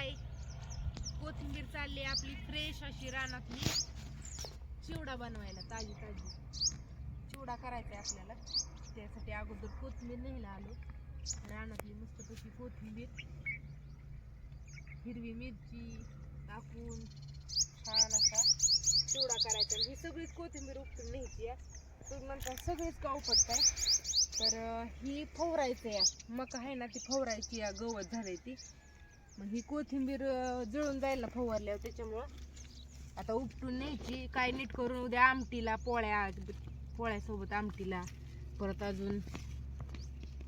आहे. कोथिंबीर चालली आपली फ्रेश अशी रानातली. चिवडा बनवायला ताजी ताजी. चिवडा करायचा आहे आपल्याला. त्यासाठी अगोदर कोथिंबीर न्यायला आलो. रानातली मस्तपैकी कोथिंबीर. हिरवी मिरची टाकून छान असा चिवडा करायचा. ही सगळीच कोथिंबीर उपटून न्यायची आहे. तुम्ही म्हणता सगळीच का उपटताय? तर ही फवरायचं या मका आहे ना ती फवरायची या गवत झालंय ती. मग ही कोथिंबीर अं, जळून जायला फवारल्यावर त्याच्यामुळं. आता उपटून न्यायची. काय नीट करून उद्या आमटीला पोळ्या पोळ्यासोबत आमटीला. परत अजून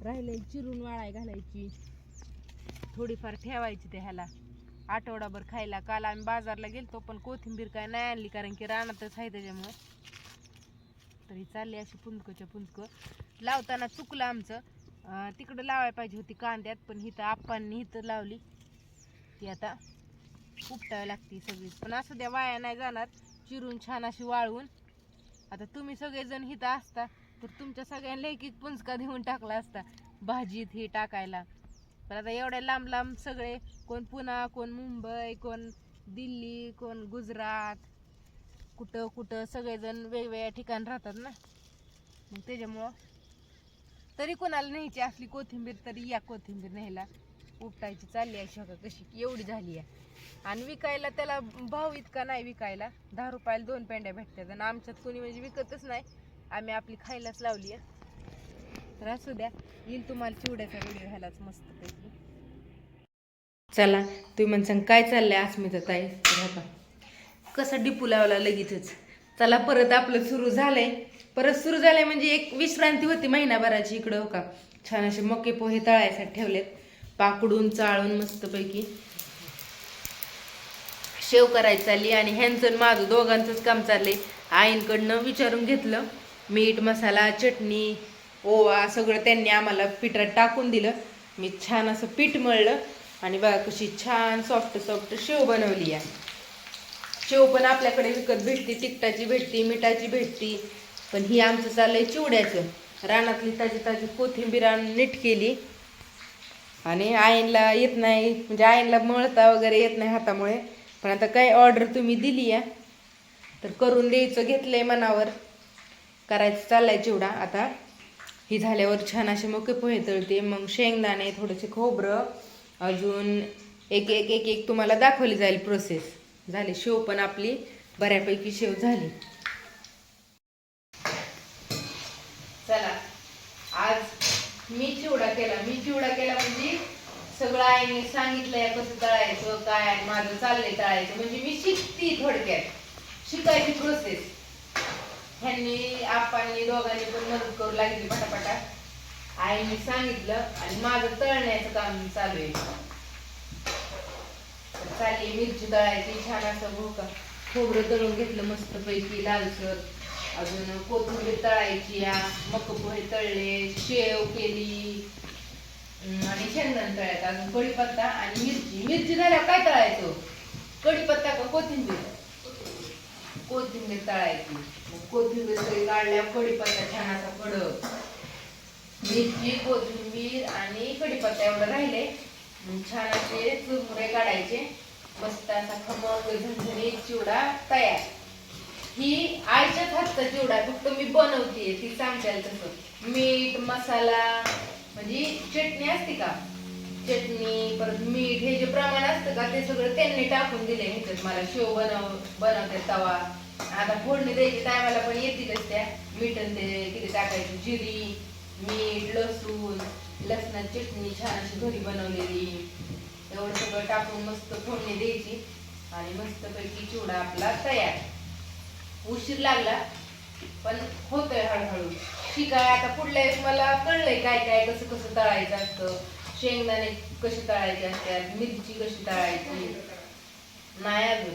राहिले चिरून वाळाय घालायची. थोडीफार ठेवायची ते ह्याला. आठवडाभर खायला. काल आम्ही बाजारला गेलतो पण कोथिंबीर काय नाही आणली कारण की रानातच आहे त्याच्यामुळं. तरी चालली अशी पुंजकच्या पुंजक लावताना चुकलं आमचं. अं, तिकडं लावायला पाहिजे होती कांद्यात पण हिथं आप्पांनी इथं लावली. ती आता उपटावी लागते सगळीच. पण असं द्या वाया नाही जाणार. चिरून छान अशी वाळवून. आता तुम्ही सगळेजण हिथं असता तर तुमच्या सगळ्यांना एक एक पुंजका देऊन टाकला असता. भाजीत हे टाकायला. पण आता एवढ्या लांब लांब सगळे कोण पुणा कोण मुंबई कोण दिल्ली कोण गुजरात कुठं कुठं सगळेजण वेगवेगळ्या ठिकाणी राहतात ना. मग त्याच्यामुळं तरी कोणाला न्यायची असली कोथिंबीर तरी या कोथिंबीर न्यायला. उपटायची चालली आहे शका कशी एवढी झाली आहे. आणि विकायला त्याला भाव इतका नाही विकायला. दहा रुपयाला दोन पेंड्या भेटतात आणि आमच्यात कोणी म्हणजे विकतच नाही. आम्ही आपली खायलाच लावली आहे. तर असू द्या येईल तुम्हाला चिवड्याचा व्हिडिओ ह्यालाच मस्त पैकी चला तुम्ही म्हणसान काय चाललंय अस्मिता ताई? तर कसं डिपू लावला लगेचच. चला परत आपलं सुरू झालंय. परत सुरू झालंय म्हणजे एक विश्रांती होती महिनाभराची इकडं हो का? छान असे मके पोहे तळायसाठी ठेवलेत. पाकडून चाळून मस्तपैकी. शेव करायची चालली आणि ह्यांचं माझं दोघांचंच काम चाललंय. आईंकडनं विचारून घेतलं. मीठ मसाला चटणी ओवा सगळं त्यांनी आम्हाला पिठात टाकून दिलं. मी छान असं पीठ मळलं आणि बघा कशी छान सॉफ्ट सॉफ्ट शेव बनवली आहे. शेव पण आपल्याकडे विकत भेटते तिखटाची भेटती मिठाची भेटती. पण ही आमचं चाललंय चिवड्याचं. रानातली ताजी ताजी कोथिंबीर आणून नीट केली. आणि आईनला येत नाही म्हणजे आईनला मळता वगैरे येत नाही हातामुळे. पण आता काय ऑर्डर तुम्ही दिली आहे तर करून द्यायचं घेतलंय मनावर. करायचं चाललंय चिवडा. आता ही झाल्यावर छान असे मके पोहे तळते मग शेंगदाणे थोडेसे खोबरं अजून एक एक एक एक तुम्हाला दाखवली जाईल प्रोसेस झाली शेव पण आपली बऱ्यापैकी शेव झाली चला आज मी चिवडा केला मी चिवडा केला म्हणजे सगळं आईने सांगितलंय कसं तळायचं काय आणि माझं चाललंय तळायचं. म्हणजे मी शिकती थोडक्यात. शिकायची प्रोसेस ह्यांनी आपांनी दोघांनी पण मदत करू लागली पटापटा. आईने सांगितलं आणि माझं तळण्याचं काम चालू आहे. चालली मिरची तळायची छान असं हो का. खोबरं तळून घेतलं मस्त पैकी लालसर अजून कोथिंबीर तळायची या मक पोहे तळले शेव केली. आणि शेंगदाण तळायचं अजून कढीपत्ता आणि मिरची. मिरची झाल्यावर काय तळायचो? कढीपत्ता का कोथिंबीर? कोथिंबीर तळायची. मग कोथिंबीर सगळी काढल्यावर कढीपत्ता छान असा कडक. मिरची कोथिंबीर आणि कढीपत्ता एवढं राहिले. छान असे चुरमुरे काढायचे. मस्त असा खमंग झणझणीत चिवडा तयार. ही आईच्याच हातचा चिवडा फक्त मी बनवते ती सांगते तसं. मीठ मसाला म्हणजे चटणी असते का? चटणी परत मीठ हे जे प्रमाण असतं का ते सगळं त्यांनी टाकून दिले ह्याच्यात. मला शेव बनव बनवते तवा. आता फोडणी द्यायची टायमाला पण येतीलच त्या. मीठ ते किती टाकायची? जिरी मीठ लसूण लसणाची चटणी छान अशी घरी बनवलेली. एवढं सगळं टाकून मस्त फोडणी द्यायची. आणि मस्त पैकी चिवडा आपला तयार. उशीर लागला पण होतोय हळूहळू. ठीक आहे आता पुढल्या वेळेस मला कळलंय काय काय कसं कसं तळायचं असतं. शेंगदाणे कसे तळायचे असतात मिरची कशी तळायची? नाही अजून.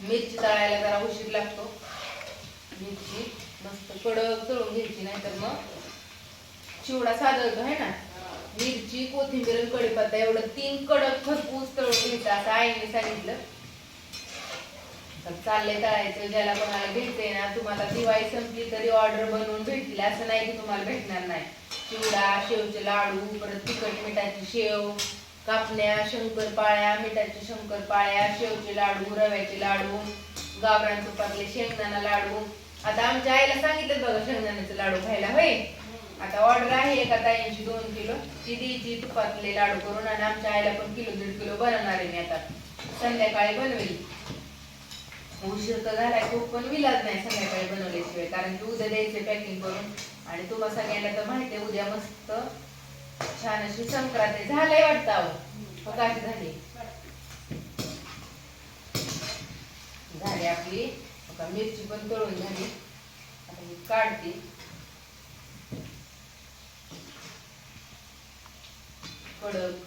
मिरची तळायला जरा उशीर लागतो. मिरची मस्त कडक तळून घ्यायची नाही तर मग चिवडा साधळतो आहे ना? मिरची कोथिंबीर आणि कडीपत्ता एवढं तीन कडक खरपूस तळून घ्यायचं असं आईने सांगितलं. तर चाललंय तळायचं ज्याला कोणाला भेटते ना तुम्हाला दिवाळी संपली तरी ऑर्डर बनवून भेटतील असं नाही की तुम्हाला भेटणार नाही. चिवडा शेवचे लाडू परत तिखट मिठाची शेव कापण्या शंकरपाळ्या मिठाच्या शंकरपाळ्या शेवचे लाडू रव्याचे लाडू गावरान तुपातले शेंगदाणा लाडू. आता आमच्या आईला सांगितलं बघा शेंगदाण्याचे लाडू खायला होय? आता ऑर्डर आहे एका ताईंची दोन किलो. ती द्यायची तुपातले लाडू करून आणि आमच्या आईला पण किलो दीड किलो बनवणार आहे मी आता. संध्याकाळी बनवेल. उशीर तर झालाय खूप पण विलाज नाही संध्याकाळी बनवल्याशिवाय कारण की उद्या द्यायचे पॅकिंग करून आणि तुम्हाला सगळ्यांना तर माहिती आहे उद्या मस्त छान अशी संक्रांत झालंय वाटतं अहो. हो का झाली. झाली आपली. मिरची पण तळून झाली. आता मी काढते. कडक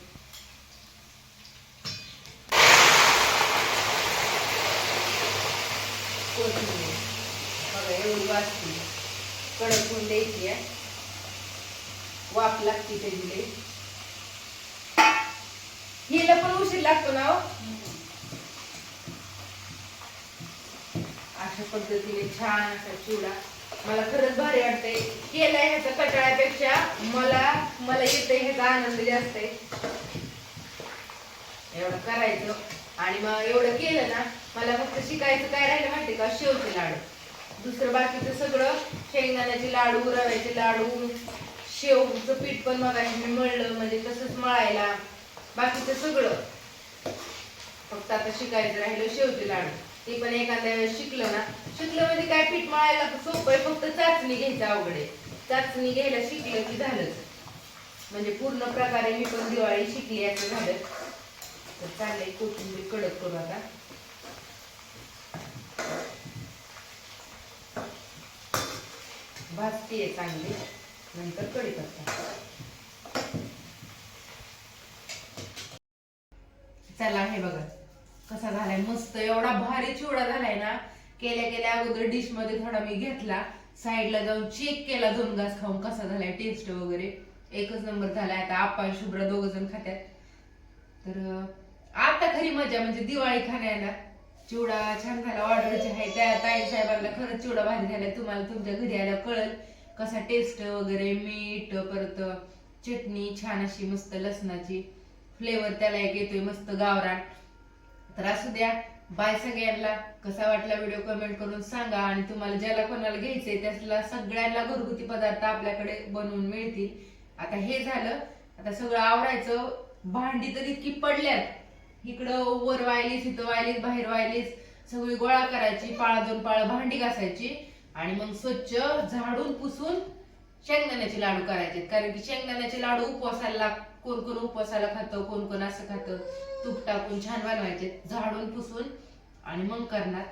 कोथिंबीर बघा एवढी वाजती कडक द्यायची आहे वाफ लागते त्याची. हिला पण उशीर लागतो ना हो. अशा पद्धतीने छान असा चिवडा. मला खरंच भारी वाटतंय. केलाय ह्याचा कटाळ्यापेक्षा. मला मला येतंय ह्याचा आनंद जास्त आहे. एवढं करायचं. आणि मग एवढं केलं ना मला फक्त शिकायचं काय राहिलं माहितीये का? शेवचे लाडू. दुसरं बाकीचं सगळं शेंगदाण्याचे लाडू रव्याचे लाडू शेवचं पीठ पण मग मी मळलं म्हणजे तसंच मळायला. बाकीचं सगळं. फक्त आता शिकायचं राहिलं शेवचे लाडू. ते पण एखाद्या वेळेस शिकलं ना. शिकलं म्हणजे काय पीठ मळायला तर सोपं आहे फक्त चाचणी घ्यायचं अवघड आहे. चाचणी घ्यायला शिकलं की झालंच. म्हणजे पूर्ण प्रकारे मी पण दिवाळी शिकली असं झालं. तर चाललंय कोथिंबीर कडक करू आता. भाजतीये चांगली. नंतर कढीपत्ता चला हे बघा कसा झालाय मस्त. एवढा भारी चिवडा झालाय ना केल्या केल्या अगोदर डिशमध्ये थोडा मी घेतला. साईडला जाऊन चेक केला दोन घास खाऊन कसा झालाय टेस्ट वगैरे. एकच नंबर झालाय आता. आपण शुभ्रा दोघ जण खात्यात. तर आता खरी मजा म्हणजे दिवाळी खाण्याला. चिवडा छान झाला ऑर्डर आहे त्या ताई साहेबांना खरंच चिवडा भारी झालाय तुम्हाला तुमच्या घरी आल्यावर कळल कसा टेस्ट वगैरे मीठ परत चटणी छान अशी मस्त लसणाची फ्लेवर त्याला एक येतोय मस्त गावरान. तर असू द्या बाय सगळ्यांना. कसा वाटला व्हिडिओ कमेंट करून सांगा आणि तुम्हाला ज्याला कोणाला घ्यायचंय त्याला सगळ्यांना घरगुती पदार्थ आपल्याकडे बनवून मिळतील. आता हे झालं आता सगळं आवरायचं. भांडी तर इतकी पडल्यात. इकडं वर व्हायलीस इथं व्हायलीस बाहेर व्हायलीस सगळी गोळा करायची पाळा दोन पाळा भांडी घासायची आणि मग स्वच्छ झाडून पुसून शेंगदाण्याचे लाडू करायचे. कारण की शेंगदाण्याचे लाडू उपवासाला लाग- कोण कोण उपवासाला खातं कोण कोण असं खातं तूप टाकून छान बनवायचे झाडून पुसून आणि मग करणार.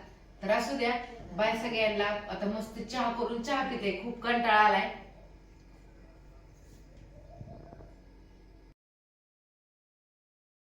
तर असू द्या बाय सगळ्यांना आता मस्त चहा करून चहा पिते खूप कंटाळा आलाय.